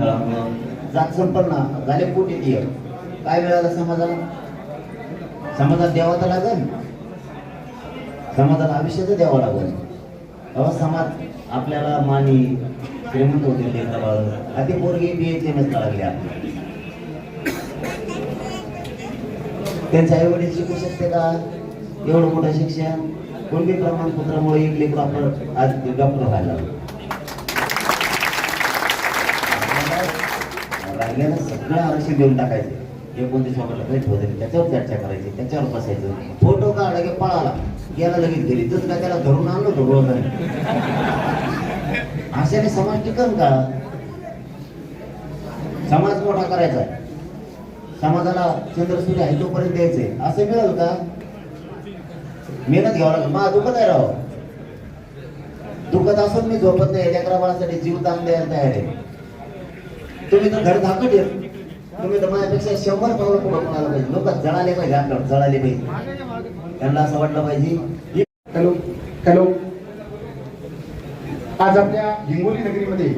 जात संपन्न. झाले पोटी दिय काय मिळालं समाजाला? समाजात द्यावा तर लागेल. समाजाला आयुष्याचं द्यावं लागेल. अहो समाज आपल्याला मानी श्रीमंत होतील लेकरं आधी पोरगी बी एच एम एस लागल्या त्यांचे आई वडील शिकू शकते का? एवढं मोठं शिक्षण. कोणती प्रमाणपत्रामुळे एक लेकर आपण आज डॉक्टर व्हायला लागलो? राहिलेलं सगळं आरक्षण देऊन टाकायचे. एकोणतीस ऑगस्टला भेट होते त्याच्यावर चर्चा करायची त्याच्यावर बसायचं. फोटो काढला की पळाला. गेला लगेच गेली तसं काय त्याला धरून आणलं होतं रोज अशाने समाज टिकन का? समाज मोठा करायचा. समाजाला चंद्रसूर्य आहे तोपर्यंत द्यायचे. असं मिळेल का? मेहनत घ्यावं लागेल. मा दुखत आहे राव. दुखत असून मी झोपत नाही. लेकरा बाळासाठी जीव दान द्यायला तयार आहे. तुम्ही तर घर धाकट येत तुम्ही तर माझ्यापेक्षा शंभर पावलं पुढे कोणाला पाहिजे. लोक जळाले पाहिजे आपल्याला जळाले पाहिजे. त्यांना असं वाटलं पाहिजे. Hello hello. आज आपल्या हिंगोली नगरीमध्ये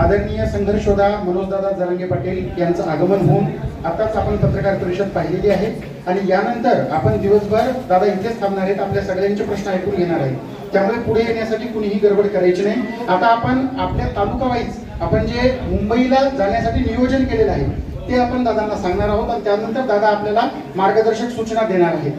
आदरणीय संघर्षोदा मनोजदादा जरांगे पाटील यांचं आगमन होऊन आताच आपण पत्रकार परिषद पाहिलेली आहे. आणि यानंतर आपण दिवसभर दादा इथेच थांबणार आहेत. आपल्या सगळ्यांचे प्रश्न ऐकून घेणार आहेत. त्यामुळे पुढे येण्यासाठी कुणीही गडबड करायची नाही. आता आपण आपल्या तालुका वाईज आपण जे मुंबईला जाण्यासाठी नियोजन केलेलं आहे ते आपण दादांना सांगणार आहोत आणि त्यानंतर दादा आपल्याला मार्गदर्शक सूचना देणार आहेत.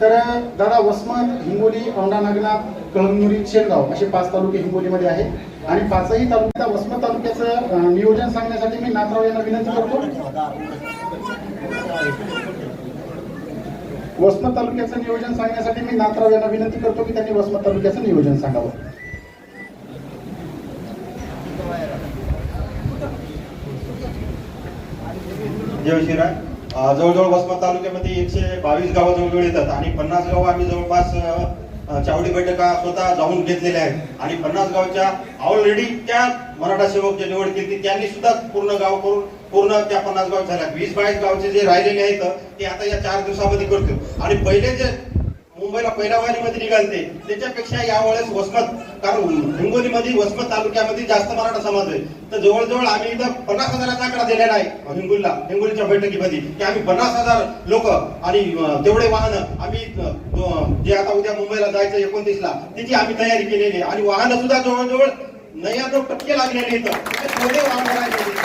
तर दादा वसमत हिंगोली औंढा नागनाथ कळमनुरी शेलगाव असे पाच तालुके हिंगोलीमध्ये आहेत. आणि पाचही तालुक्या वसमत तालुक्याचं नियोजन सांगण्यासाठी मी नाथराव यांना विनंती करतो. वसमत तालुक्याचं नियोजन सांगण्यासाठी मी नाथराव यांना विनंती करतो की त्यांनी वसमत तालुक्याचं नियोजन सांगावं. जय शिवराय जवळजवळ वसमत तालुक्यामध्ये एकशे बावीस गावं जवळजवळ येतात आणि पन्नास गावं आम्ही जवळपास चावडी बैठका स्वतः जाऊन घेतलेल्या आहेत. आणि पन्नास गावच्या ऑलरेडी त्या मराठा सेवक जे निवड केली त्यांनी सुद्धा पूर्ण गाव करून पूर्ण त्या पन्नास गाव झाल्या. वीस बावीस गावचे जे राहिलेले आहेत ते आता या चार दिवसामध्ये करतो आणि पहिले जे मुंबईला पहिल्या वारीमध्ये निघालते. त्याच्यापेक्षा यावेळेस वसमत कारण हिंगोलीमध्ये वसमत तालुक्यामध्ये जास्त मराठा समाज आहे. तर जवळजवळ आम्ही इथं पन्नास हजाराचा आकडा दिलेला आहे हिंगोलीला हिंगोलीच्या बैठकीमध्ये. की आम्ही पन्नास हजार लोक आणि तेवढे वाहन आम्ही जे आता उद्या मुंबईला जायचं एकोणतीसला त्याची आम्ही तयारी केलेली आहे. आणि वाहन सुद्धा जवळजवळ नव्याण्णव टक्के लागलेले इथं वाहन थोडे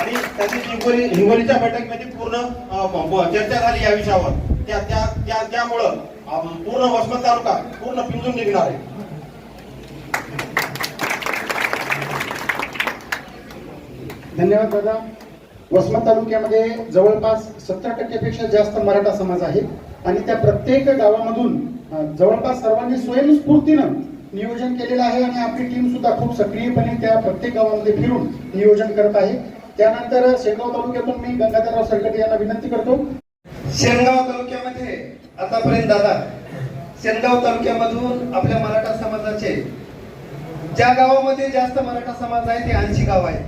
आणि त्याची हिंगोली हिंगोलीच्या बैठकीमध्ये पूर्ण चर्चा झाली या विषयावर. त्या त्या त्या त्यामुळं पूर्ण वसमत तालुका पूर्ण पिंजून निघणार आहे. धन्यवाद दादा. वसमत तालुक्यामध्ये जवळपास सत्तर टक्क्यापेक्षा जास्त मराठा समाज आहे. आणि त्या प्रत्येक गावामधून जवळपास सर्वांनी स्वयंस्फूर्तीनं नियोजन केलेलं आहे आणि आपली टीम सुद्धा खूप सक्रियपणे त्या प्रत्येक गावामध्ये फिरून नियोजन करत आहे. त्यानंतर शेगाव तालुक्यातून मी गंगाधरराव सरकटे यांना विनंती करतो शेनगाव तालुक्यामध्ये आतापर्यंत दादा शेनगाव तालुक्यामधून आपल्या मराठा समाजाचे ज्या गावामध्ये जास्त मराठा समाज आहे ते ऐंशी गाव आहे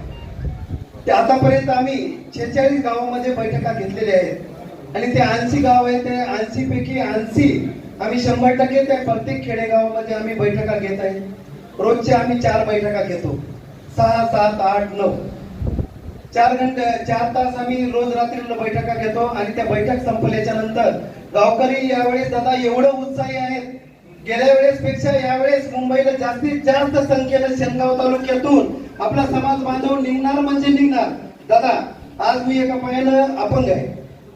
ते आतापर्यंत आम्ही छेचाळीस गावामध्ये बैठका घेतलेल्या आहेत. आणि ते ऐंशी गाव आहे ते ऐंशी पैकी ऐंशी आम्ही शंभर टक्के त्या प्रत्येक खेडेगावामध्ये आम्ही बैठका घेत आहे. रोजच्या आम्ही चार बैठका घेतो. सहा सात आठ नऊ. चार घंटे चार तास आम्ही रोज रात्री बैठका घेतो आणि त्या बैठक संपल्याच्या नंतर गावकरी यावेळेस दादा एवढं उत्साही आहेत. गेल्या वेळेस पेक्षा यावेळेस मुंबईला जास्तीत जास्त संख्येनं शेनगाव तालुक्यातून आपला समाज बांधव निघणार म्हणजे निघणार. दादा आज मी एका पायानं अपंग आहे.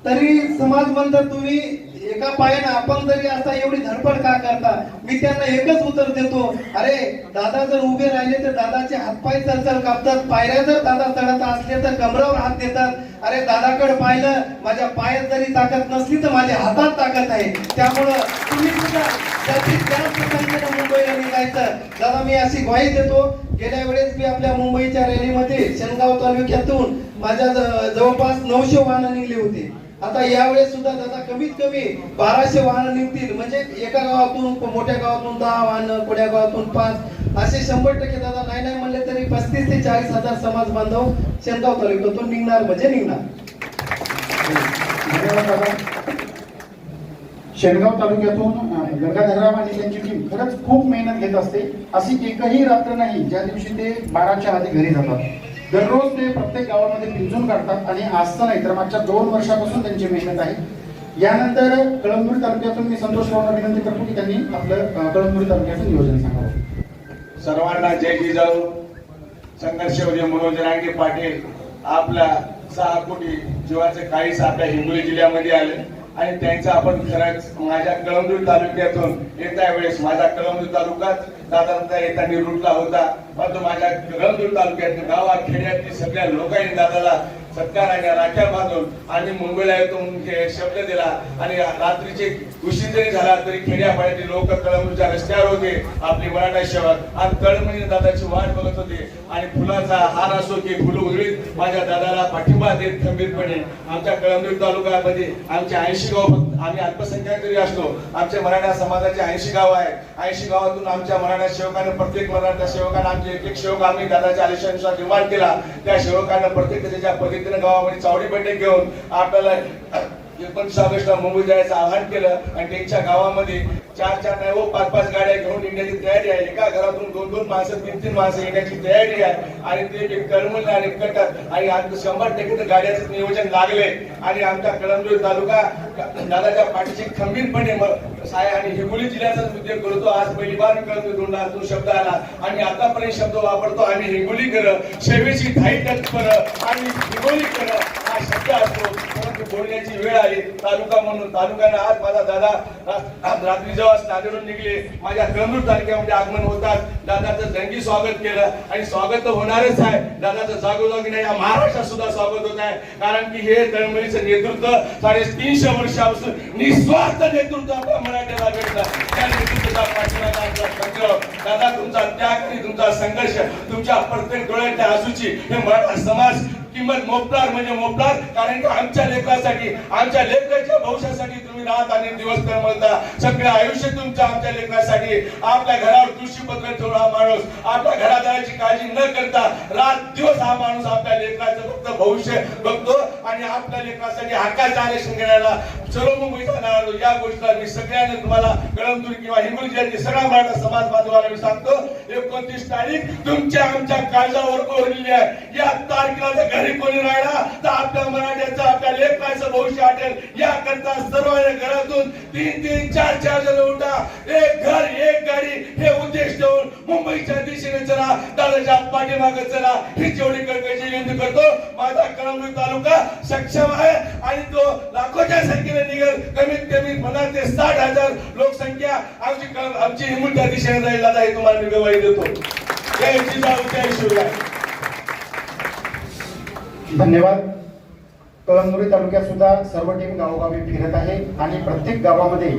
तरी समाज म्हणतात तुम्ही एका पायानं आपण जरी असता एवढी धडपड का करता मी त्यांना एकच उत्तर देतो अरे दादा जर उभे राहिले तर दादाचे हातपाय चलचल कापतात पायऱ्या जर दादा चढत असले तर कमरावर हात देतात. अरे दादाकडे पाहिलं माझ्या पायात जरी ताकद नसली तर माझ्या हातात ताकद आहे. त्यामुळं तुम्ही सुद्धा जास्तीत जास्त संख्येनं मुंबईला निघायचं. दादा मी अशी ग्वाही देतो गेल्या वेळेस मी आपल्या मुंबईच्या रॅलीमध्ये शेनगाव तालुक्यातून माझ्या जवळपास नऊशे वाहनं निघली होती. आता यावेळेस सुद्धा दादा कमीत कमी बाराशे वाहनं निघतील. म्हणजे एका गावातून मोठ्या गावातून दहा वाहनं कोड्या गावातून पाच. असे शंभर टक्के दादा नाही नाही म्हणले तरी पस्तीस ते चाळीस हजार समाज बांधव शेनगाव तालुक्यातून निघणार म्हणजे निघणार. दादा. शेणगाव तालुक्यातून अं, गंगाधरराव आणि त्यांची टीम खरंच खूप मेहनत घेत असते. अशी एकही रात्र नाही ज्या दिवशी ते बाराच्या आधी घरी जातात. दररोज ते प्रत्येक गावामध्ये पिंजून काढतात आणि आजचं नाही तर मागच्या दोन वर्षापासून त्यांची मेहनत आहे. यानंतर कळमनुरी तालुक्यातून मी संतोष रावांना विनंती करतो की त्यांनी आपलं कळंबुरी कळमनुरी तालुक्याचं नियोजन सांगावं. सर्वांना जय जिजाऊ. संघर्ष मनोज रांगे पाटील. आपल्या सहा कोटी जीवाचे काहीच आपल्या हिंगोली जिल्ह्यामध्ये आले. आणि त्यांचा आपण खरंच माझ्या कळमदूर तालुक्यातून येत्या वेळेस माझा कळमदूर तालुकाच दादांचा येता रूटला होता. परंतु माझ्या कळमदूर तालुक्यात गावात खेड्यातील सगळ्या लोकांनी दादाला सत्कार आणि राख्या बांधून आणि मुंबईला येतो शब्द दिला आणि रात्रीचे उशीर जरी झाला तरी खेड्यापाड्यातील लोक कळमूरच्या रस्त्यावर होते. आपली मराठा शहर आणि तळमळीने दादाची वाट बघत होते. आणि फुलाचा हार असो की फुलं उधळीत माझ्या दादाला पाठिंबा देत खंबीरपणे आमच्या कळमदूर तालुक्यामध्ये आमच्या ऐंशी गाव आम्ही अल्पसंख्याक जरी असतो आमच्या मराठा समाजाचे ऐंशी गाव आहेत. ऐंशी गावातून आमच्या मराठा सेवकाने प्रत्येक मराठा सेवकाने आमचे एक एक सेवक आम्ही दादाच्या आदेशानुसार निर्माण केला. त्या सेवकांना प्रत्येक त्याच्या पद्धतीने गावामध्ये चावडी बैठक घेऊन आपल्याला एकोणीस ऑगस्टला मुंबई जायचं आवाहन केलं आणि त्यांच्या गावामध्ये चार चार नाही हो, पाच पाच गाड्या घेऊन येण्याची तयारी आहे. एका घरातून दोन दोन माणसं तीन तीन माणसं येण्याची तयारी आहे. आणि ते जे करमल आणि कटक आणि आमचं शंभर टक्के तर गाड्याचं नियोजन लागले आणि आमचा कळमजोर तालुका दादाच्या पाठीशी खंबीरपणे साय आणि हिंगोली जिल्ह्याचाच उद्योग करतो. आज पहिली बार कळमजोड तो शब्द आला. आणि आतापर्यंत शब्द वापरतो आम्ही हिंगोली कर शेवेची धाई कर आणि हिंगोली कर हा शब्द असतो. परंतु बोलण्याची वेळ आली तालुका म्हणून तालुक्याने आज माझा दादा रात्री जेव्हा नांदेडून निघले माझ्या कळमूर तालुक्यामध्ये आगमन होतात दादाचं जंगी स्वागत केलं. आणि स्वागत तर होणारच आहे. दादाचं जागोजागी नाही या महाराष्ट्रात सुद्धा स्वागत होत आहे. कारण की हे तळमळीचं नेतृत्व साडेतीनशे वर्षापासून निस्वार्थ नेतृत्व आपल्या मराठ्याला भेटलं त्या नेतृत्वाचा पाठिंबा दादा तुमचा त्याग आणि तुमचा संघर्ष तुमच्या प्रत्येक डोळ्यातल्या आसूची हे मराठा समाज किंमत मोपणार म्हणजे मोपणार कारण की आमच्या लेकरासाठी आमच्या लेकराच्या भविष्यासाठी तुम्ही रात आणि दिवस करमळता सगळं आयुष्य तुमच्या आमच्या लेकरासाठी. आपल्या घरावर कृषी पत्र ठेवून हा माणूस आपल्या घरादाराची काळजी न करता रात दिवस हा माणूस आपल्या लेकराचं फक्त भविष्य बघतो आणि आपल्या लेकरासाठी हक्काचं आरक्षण घेण्याला सर्व मुंबईचा जाणार या गोष्टीला मी सगळ्यांना तुम्हाला कळमदूर किंवा हिंगोली जिल्ह्यातील सगळा मराठा समाज बांधवाला मी सांगतो एकोणतीस तारीख तुमच्या आमच्या काळजावर कोरलेली आहे. या तारखेला जर घरी कोणी राहिला तर आपल्या मराठ्याचं आपल्या लेकराचं भविष्य आटेल याकरता सर्वांच्या घरातून तीन तीन चार चार जण उठा. एक घर एक गाडी हे उद्देश ठेवून मुंबईच्या दिशेने चला दादाच्या पाठीमागे चला. ही जेवढी कळकळीची विनंती करतो माझा कळमनुरी तालुका सक्षम आहे. आणि तो लाखोच्या संख्येने निघेल. कमीत कमी पन्नास ते साठ हजार लोकसंख्या आमची आमची हिंगोली त्या दिशेने जाईल. दादा हे तुम्हाला मी गवाही देतो. जय जिजाऊ जय शिवराय धन्यवाद. कळमनुरी तालुक्यात सुद्धा सर्व टीम गावोगावी फिरत आहे आणि प्रत्येक गावामध्ये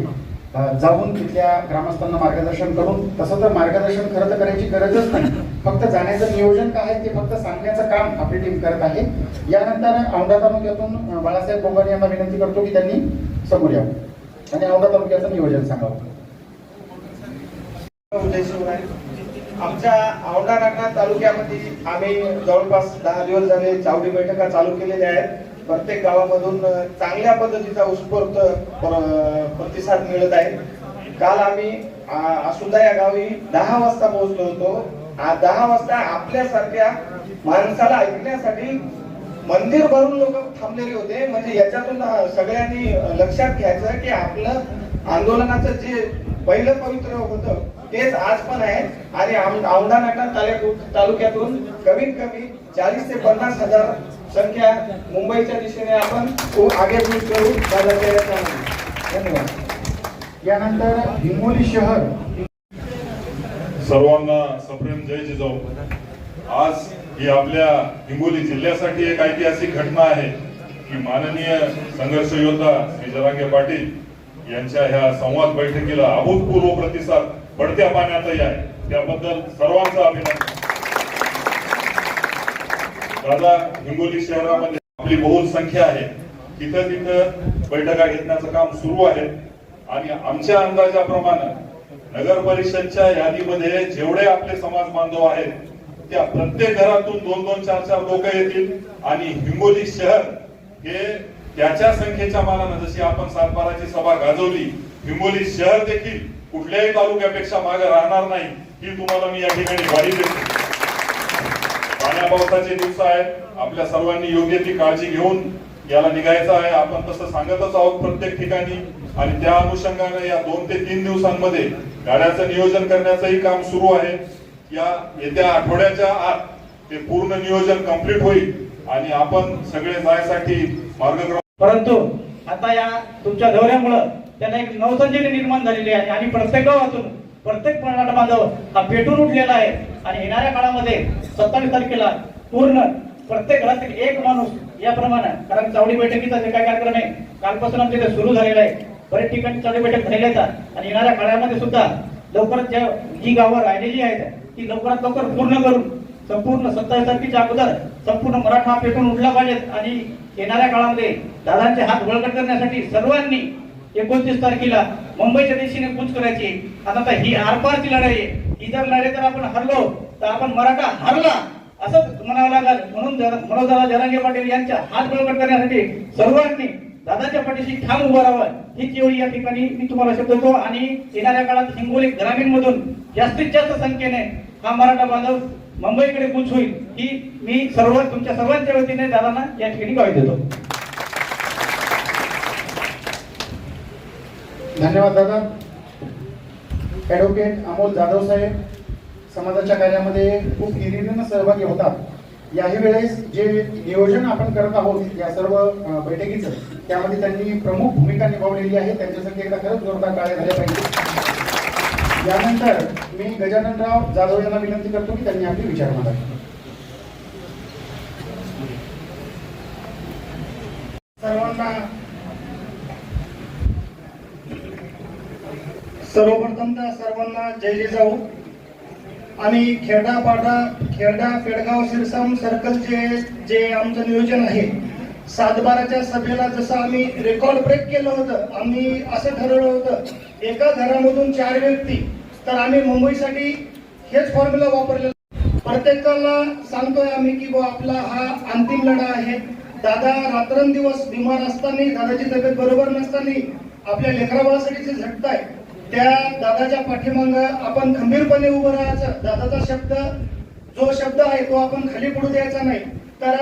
जाऊन तिथल्या ग्रामस्थांना मार्गदर्शन करून तसं तर मार्गदर्शन खरं तर करायची गरजच नाही. फक्त जाण्याचं नियोजन काय आहे ते फक्त सांगण्याचं काम आपली टीम करत आहे. यानंतर औंढा तालुक्यातून बाळासाहेब बोंगाने यांना विनंती करतो की त्यांनी समोर यावं. आणि औंढा तालुक्याचं नियोजन सांगावं. उदय शिवराय आमच्या औंढा नागनाथ तालुक्यामध्ये आम्ही जवळपास दहा दिवस झाले चावडी बैठका चालू केलेल्या आहेत. प्रत्येक गावामधून चांगल्या पद्धतीचा उत्स्फूर्त प्र- प्रतिसाद मिळत आहे. काल आम्ही आ, या गावी दहा वाजता पोहोचलो होतो. दहा वाजता आपल्यासारख्या माणसाला ऐकण्यासाठी मंदिर भरून लोक थांबलेले होते. म्हणजे याच्यातून सगळ्यांनी लक्षात घ्यायचं की आपलं आंदोलनाचं जे पहिलं पवित्र होतं तेच आज पण आहे. आणि आम- औंढा नागनाथ तालुक्यातून तालुक्यातून कमीत कमी चाळीस ते पन्नास हजार संख्या मुंबईच्या दिशेने आपण आगे करू. धन्यवाद. यानंतर हिंगोली शहर. सर्वांना सप्रेम जय जिजाऊ. आज ही आपल्या हिंगोली जिल्ह्यासाठी एक ऐतिहासिक घटना आहे की माननीय संघर्ष योद्धा श्री जरांगे पाटील यांच्या ह्या संवाद बैठकीला अभूतपूर्व प्रतिसाद पडत्या पाण्यातही आहे. त्याबद्दल सर्वांचं अभिनंदन. दादा हिंगोली शहरामध्ये आपली बहुसंख्या आहे. तिथं तिथं बैठका घेतण्याचं काम सुरू आहे. आणि आमच्या अंदाजाप्रमाणे नगर परिषदच्या यादीमध्ये जेवढे आपले समाज बांधव आहेत त्या प्रत्येक घरातून दोन दोन चार चार लोक येतील. आणि हिंगोली शहर हे त्याच्या संख्येच्या मानानं जशी आपण सातबाराची सभा गाजवली हिंगोली शहर देखील कुठल्याही तालुक्यापेक्षा मागे राहणार नाही ही तुम्हाला मी या ठिकाणी ग्वाही देतो. पाण्या पावसाचे दिवस आहेत आपल्या सर्वांनी योग्य ती काळजी घेऊन याला निघायचं आहे. आपण तसं सांगतच आहोत प्रत्येक ठिकाणी आणि त्या अनुषंगाने या दोन ते तीन दिवसांमध्ये गाड्याचं नियोजन करण्याचंही काम सुरू आहे. या येत्या आठवड्याच्या आत ते पूर्ण नियोजन कंप्लीट होईल आणि आपण सगळे जायसाठी मार्गक्रम परंतु आता या तुमच्या दौऱ्यामुळं त्यांना एक नवसंजीवनी निर्माण झालेली आहे. आणि प्रत्येक गावातून प्रत्येक मराठा बांधव हा पेटून उठलेला आहे. आणि येणाऱ्या काळामध्ये सत्तावीस तारखेला पूर्ण प्रत्येक घरातील एक माणूस याप्रमाणे कारण चावडी बैठकीचा जे काय कार्यक्रम आहे कालपासून आमच्या इथे सुरू झालेला आहे. बरेच ठिकाणी चावडी बैठक झालेल्या आहेत. आणि येणाऱ्या काळामध्ये सुद्धा लवकरच ज्या जी गावं राहिलेली आहेत ती लवकरात लवकर पूर्ण करून संपूर्ण सत्तावीस तारखेच्या अगोदर संपूर्ण मराठा पेटून उठला पाहिजेत. आणि येणाऱ्या काळामध्ये दादांचे हात बळकट करण्यासाठी सर्वांनी एकोणतीस तारखेला मुंबईच्या दिशेने कूच करायची. आता ही आरपारची लढाई आहे. ही जर लढाई जर आपण हरलो तर आपण मराठा हरला असंच म्हणावं लागेल. म्हणून जर- मनोजदादा जरांगे पाटील यांच्या हात बळकट करण्यासाठी सर्वांनी दादाच्या पाठीशी ठाम उभं राहावं. ही एवढी या ठिकाणी मी तुम्हाला शब्द आणि येणाऱ्या काळात हिंगोली ग्रामीण मधून जास्तीत जास्त संख्येने हा मराठा बांधव मुंबईकडे कूच होईल. ही मी सर्व तुमच्या सर्वांच्या वतीने दादांना या ठिकाणी गावी देतो. धन्यवाद दादा. ॲडव्होकेट अमोल जाधव साहेब समाजाच्या कार्यामध्ये खूप निरीनं सहभागी होतात. याही वेळेस जे नियोजन आपण करत आहोत या सर्व बैठकीचं त्यामध्ये त्यांनी प्रमुख भूमिका निभावलेली आहे. त्यांच्यासाठी एकदा खरंच जोरदार कार्य झाले पाहिजे यानंतर मी गजाननराव जाधव यांना विनंती करतो की त्यांनी आपली विचार मांडावे सर्वांना सर्वप्रथम तर सर्वांना जय जय जाऊ. आणि खेरडा पाडा खेरडा पेडगाव सिरसाम सर्कलचे जे आमचं नियोजन आहे सातबाराच्या सभेला जसं आम्ही रेकॉर्ड ब्रेक केलं होतं आम्ही असं ठरवलं होतं एका घरामधून चार व्यक्ती तर आम्ही मुंबईसाठी हेच फॉर्म्युला वापरलेलं प्रत्येकाला सांगतोय आम्ही की बुवा आपला हा अंतिम लढा आहे. दादा रात्रंदिवस बिमार असताना दादाची तब्येत बरोबर नसताना आपल्या लेकराबाळासाठी जे झटताय त्या दादाच्या पाठीमाग आपण खंबीरपणे उभं राहायचं. दादाचा शब्द जो शब्द आहे तो आपण खाली पडू द्यायचा नाही. तर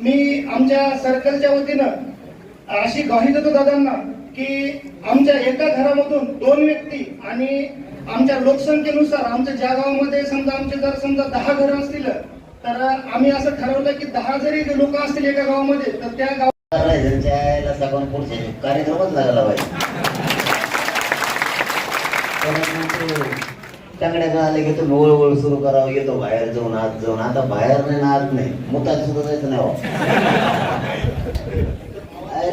मी आमच्या सर्कलच्या वतीनं अशी ग्वाही देतो दादांना की आमच्या एका घरामधून दोन व्यक्ती आणि आमच्या लोकसंख्येनुसार आमच्या ज्या गावामध्ये समजा आमचे जर समजा दहा घरं असतील तर आम्ही असं ठरवलं की दहा जरी लोक असतील एका गावामध्ये तर त्या गावात कार्यक्रमच लागला पाहिजे चांगड्या आले की तुम्ही ओळवळ सुरू करावं येतो बाहेर जाऊन आत जाऊन. आता बाहेर नाही ना आत नाही. मुताच सुद्धा जायचं नाही हो.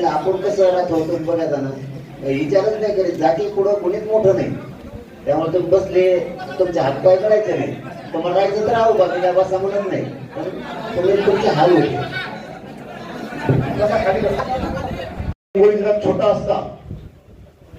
आपण कसं राहतो तुम्ही बघायचा ना विचारच नाही करीत. जाती पुढं कोणीच मोठं नाही. त्यामुळे तुम्ही बसले तुमचे हात पाय करायचे नाही. तुम्हाला राहायचं तर राहू बाकी काय बसा म्हणत नाही. पण तुम्ही तुमचे हाल होते छोटा असता.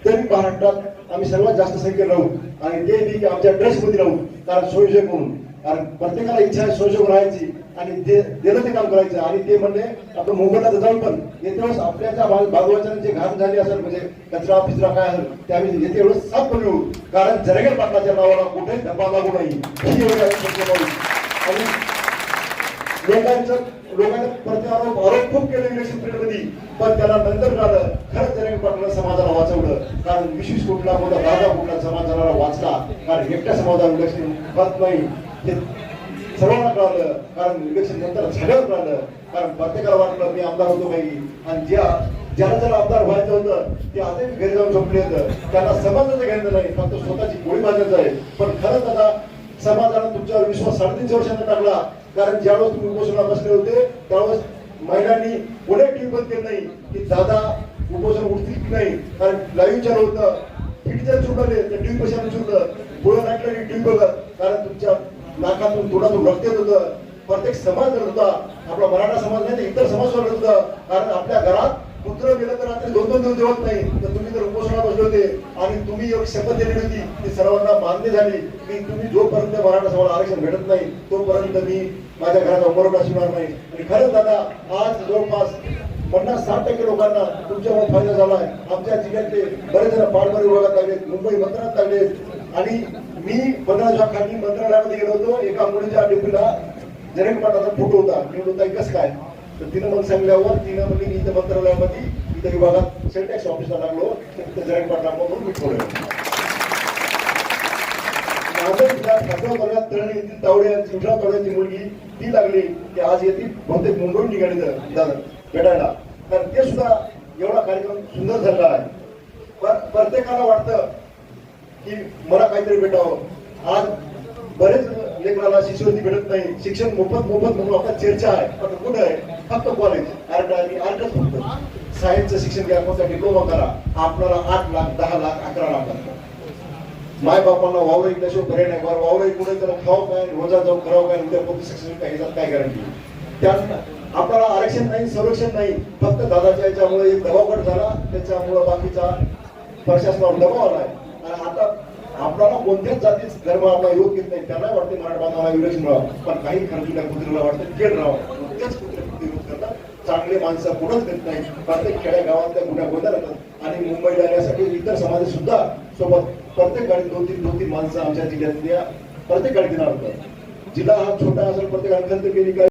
तरी महाराष्ट्रात आम्ही सर्वात जास्त संख्येत राहू. आणि ते बी आमच्या ड्रेसमध्ये राहू. कारण सोयीजोग म्हणून. कारण प्रत्येकाला इच्छा आहे सोयीजोग राहायची आणि ते दिलं ते काम करायचं. आणि ते म्हणले आपण मोबाईलला जाऊन पण येते वेळेस आपल्याच्या बाजूच्या जे घाण झाली असेल म्हणजे कचरा पिचरा काय असेल त्यावेळी येते वेळेस साफ करून येऊ. कारण जरगेल पाटलाच्या नावाला कुठे धब्बा लागू नाही. ही एवढी आम्ही आणि लोकांचं लोकांना प्रत्यारोप आरोप खूप केले इलेक्शन पिरियडमध्ये. पण त्याला नंतर झालं खरंच त्याने पाटला समाजाला वाचवलं. कारण विशेष कुठला मोठा राजा कुठला समाजाला वाचला कारण एकट्या समाजाला इलेक्शन होत नाही. हे सर्वांना कळालं कारण इलेक्शन नंतर झाल्यावर कळालं. कारण प्रत्येकाला वाटलं मी आमदार होतो काही आणि ज्या ज्याला ज्याला आमदार व्हायचं होतं ते आताही घरी जाऊन झोपले होतं. त्याला समाजाचं घ्यायचं नाही फक्त स्वतःची गोळी भाजायचं आहे. पण खरंच आता समाजानं तुमच्यावर विश्वास साडेतीनशे वर्षांनी टाकला. कारण ज्यावेळेस तुम्ही उपोषणाला बसले होते त्यावेळेस महिलांनी पुढे टीव्ही बंद केलं नाही की दादा उपोषण उठतील की नाही. कारण लाईव्ह चालू होतं. फिट जर चुकले तर टीव्ही पैशाने चुकलं पुढे नाटलं की टीव्ही बघत. कारण तुमच्या नाकातून तोंडातून रक्त येत होतं. प्रत्येक समाज रडत होता. आपला मराठा समाज नाही तर इतर समाज रडत होता. कारण आपल्या घरात पुत्र गेलं तर रात्री दोन दोन दिवस जेवत नाही. तर तुम्ही जर उपोषणाला बसले होते आणि तुम्ही एक शपथ दिलेली होती ती सर्वांना मान्य झाली. की तुम्ही जोपर्यंत मराठा समाज आरक्षण भेटत नाही तोपर्यंत मी माझ्या घराचा उमरवटा शिवणार नाही. आणि खरंच दादा आज जवळपास पन्नास साठ टक्के लोकांना तुमच्यामुळे फायदा झाला आहे. आमच्या जिल्ह्यातले बरेच जण पारंपरिक विभागात लागलेत मुंबई मंत्रालयात लागलेत आणि मी पंधरा खाली मंत्रालयामध्ये गेलो होतो एका मुलीच्या डिपीला जरेक पाटाचा फोटो होता. मी म्हणतो एकच काय? तर तिनं मग सांगल्यावर तिनं म्हणजे मी इथं मंत्रालयामध्ये इथं विभागात सेंटॅक्स ऑफिसला लागलो तर तिथं जरेक म्हणून मी ठेवलं नांदेड जिल्ह्यात खडगाव तालुक्यात तळणी तावडे यांची तावड्याची मुलगी ती लागली की आज येथे बहुतेक मुंबईहून निघाली ज- भेटायला. तर ते सुद्धा एवढा कार्यक्रम सुंदर झालेला आहे. पण प्रत्येकाला वाटतं की मला काहीतरी भेटावं. आज बरेच लेखनाला शिष्यवृत्ती भेटत नाही. शिक्षण मोफत मोफत म्हणून आता चर्चा आहे. पण कुठं आहे? फक्त कॉलेज आर्ट आणि आर्टच फक्त. सायन्सचं शिक्षण घ्या कोणता डिप्लोमा करा. आपल्याला आठ लाख दहा लाख अकरा लाख लागतात. माय बापांना वावर ऐकल्याशिवाय पर्याय नाही. बरं वावर ऐकून त्याला खाऊ काय रोजा जाऊन करावं काय उद्या कोणती सक्सेस काय ह्याच्यात काय गॅरंटी त्यात आपल्याला आरक्षण नाही संरक्षण नाही. फक्त दादाच्या याच्यामुळे एक दबावगट झाला. त्याच्यामुळे बाकीचा प्रशासनावर दबाव आलाय. आणि आता आपल्याला कोणत्याच जातीच धर्म आपला योग घेत नाही. त्यांना वाटते मराठा बांधवाला विरक्षण राहावं. पण काही खर्चुल्या कुत्रीला वाटतं खेळ राहावं. तेच चांगले माणसं कोणच देत नाही प्रत्येक खेड्या गावातल्या गुन्ह्या गोंधळ राहतात आणि मुंबईला येण्यासाठी इतर समाज सुद्धा सोबत प्रत्येक गाडीत दोन तीन दोन तीन माणसं आमच्या जिल्ह्यातल्या प्रत्येक गाडीत येणार जिल्हा हा छोटा असेल प्रत्येक खंत केली काय